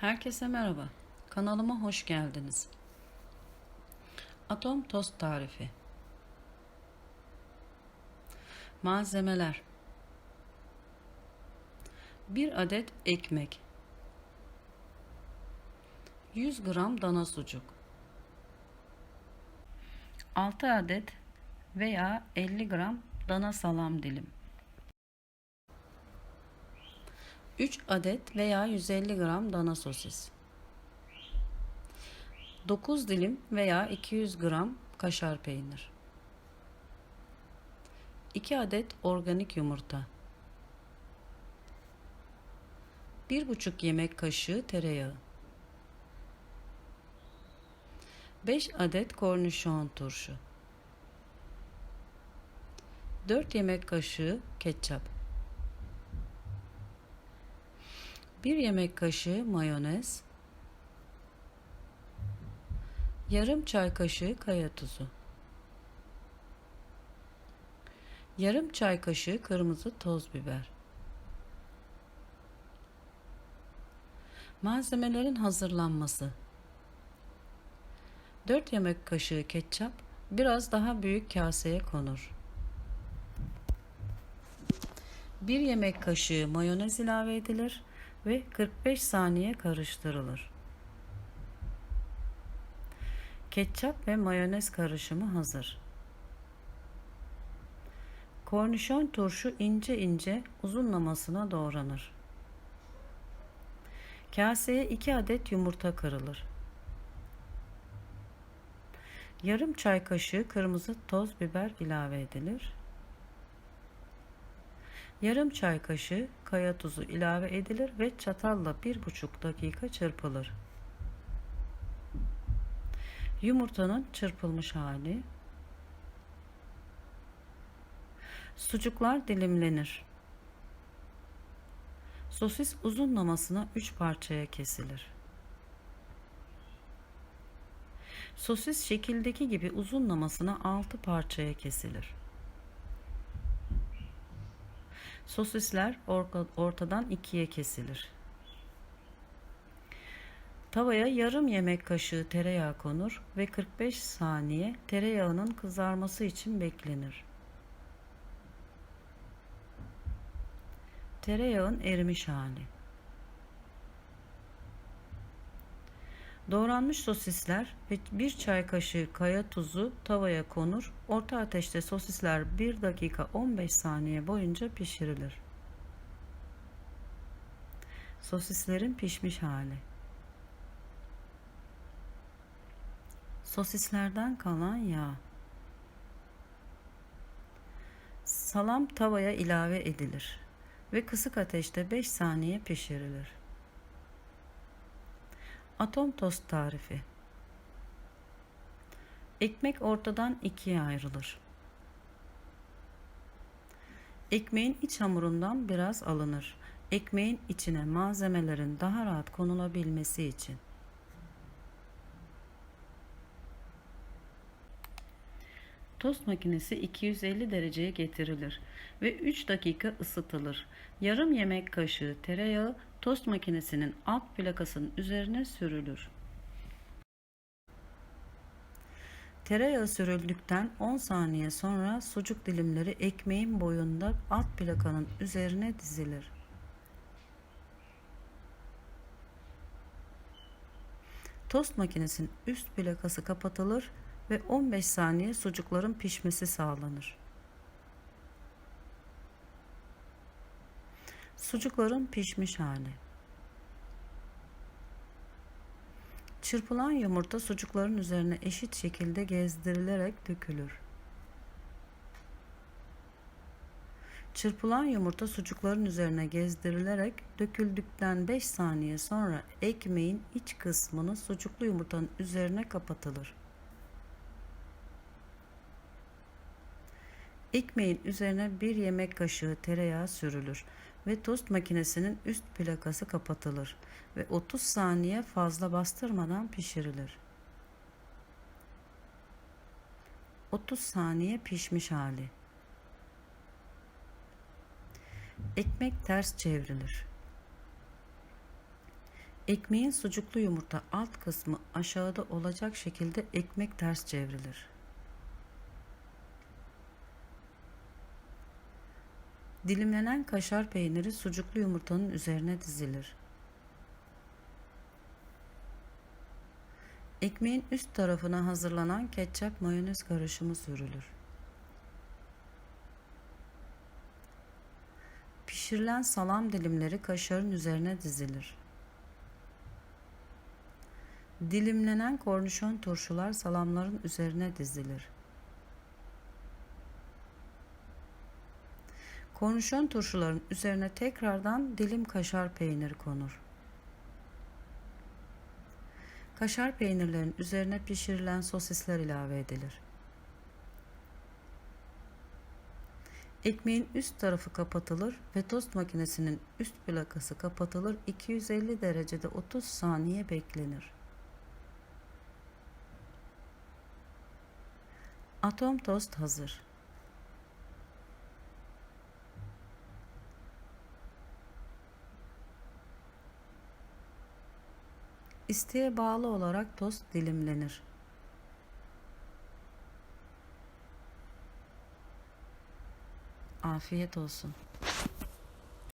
Herkese merhaba. Kanalıma hoş geldiniz. Atom tost tarifi. Malzemeler 1 adet ekmek 100 gram dana sucuk 6 adet veya 50 gram dana salam dilim 3 adet veya 150 gram dana sosis. 9 dilim veya 200 gram kaşar peynir. 2 adet organik yumurta. 1,5 yemek kaşığı tereyağı. 5 adet kornişon turşu. 4 yemek kaşığı ketçap 1 yemek kaşığı mayonez. Yarım çay kaşığı kaya tuzu. Yarım çay kaşığı kırmızı toz biber. Malzemelerin hazırlanması. 4 yemek kaşığı ketçap biraz daha büyük kaseye konur. 1 yemek kaşığı mayonez ilave edilir ve 45 saniye karıştırılır. Ketçap ve mayonez karışımı hazır. Kornişon turşu ince ince uzunlamasına doğranır. Kaseye 2 adet yumurta kırılır. Yarım çay kaşığı kırmızı toz biber ilave edilir. Yarım çay kaşığı kaya tuzu ilave edilir ve çatalla bir buçuk dakika çırpılır. Yumurtanın çırpılmış hali. Sucuklar dilimlenir. Sosis uzunlamasına 3 parçaya kesilir. Sosis şekildeki gibi uzunlamasına 6 parçaya kesilir. Sosisler ortadan ikiye kesilir. Tavaya yarım yemek kaşığı tereyağı konur ve 45 saniye tereyağının kızarması için beklenir. Tereyağın erimiş hali. Doğranmış sosisler ve bir çay kaşığı kaya tuzu tavaya konur. Orta ateşte sosisler 1 dakika 15 saniye boyunca pişirilir. Sosislerin pişmiş hali. Sosislerden kalan yağ. Salam tavaya ilave edilir ve kısık ateşte 5 saniye pişirilir. Atom tost tarifi. Ekmek ortadan ikiye ayrılır. Ekmeğin iç hamurundan biraz alınır. Ekmeğin içine malzemelerin daha rahat konulabilmesi için. Tost makinesi 250 dereceye getirilir ve 3 dakika ısıtılır. Yarım yemek kaşığı tereyağı tost makinesinin alt plakasının üzerine sürülür. Tereyağı sürüldükten 10 saniye sonra sucuk dilimleri ekmeğin boyunda alt plakanın üzerine dizilir. Tost makinesinin üst plakası kapatılır ve 15 saniye sucukların pişmesi sağlanır. Sucukların pişmiş hali. Çırpılan yumurta sucukların üzerine eşit şekilde gezdirilerek dökülür. Çırpılan yumurta sucukların üzerine gezdirilerek döküldükten 5 saniye sonra ekmeğin iç kısmını sucuklu yumurtanın üzerine kapatılır. Ekmeğin üzerine bir yemek kaşığı tereyağı sürülür ve tost makinesinin üst plakası kapatılır ve 30 saniye fazla bastırmadan pişirilir. 30 saniye pişmiş hali. Ekmek ters çevrilir. Ekmeğin sucuklu yumurta alt kısmı aşağıda olacak şekilde ekmek ters çevrilir. Dilimlenen kaşar peyniri sucuklu yumurtanın üzerine dizilir. Ekmeğin üst tarafına hazırlanan ketçap mayonez karışımı sürülür. Pişirilen salam dilimleri kaşarın üzerine dizilir. Dilimlenen kornişon turşular salamların üzerine dizilir. Kornişon turşuların üzerine tekrardan dilim kaşar peyniri konur. Kaşar peynirlerin üzerine pişirilen sosisler ilave edilir. Ekmeğin üst tarafı kapatılır ve tost makinesinin üst plakası kapatılır 250 derecede 30 saniye beklenir. Atom tost hazır. İsteğe bağlı olarak tost dilimlenir. Afiyet olsun.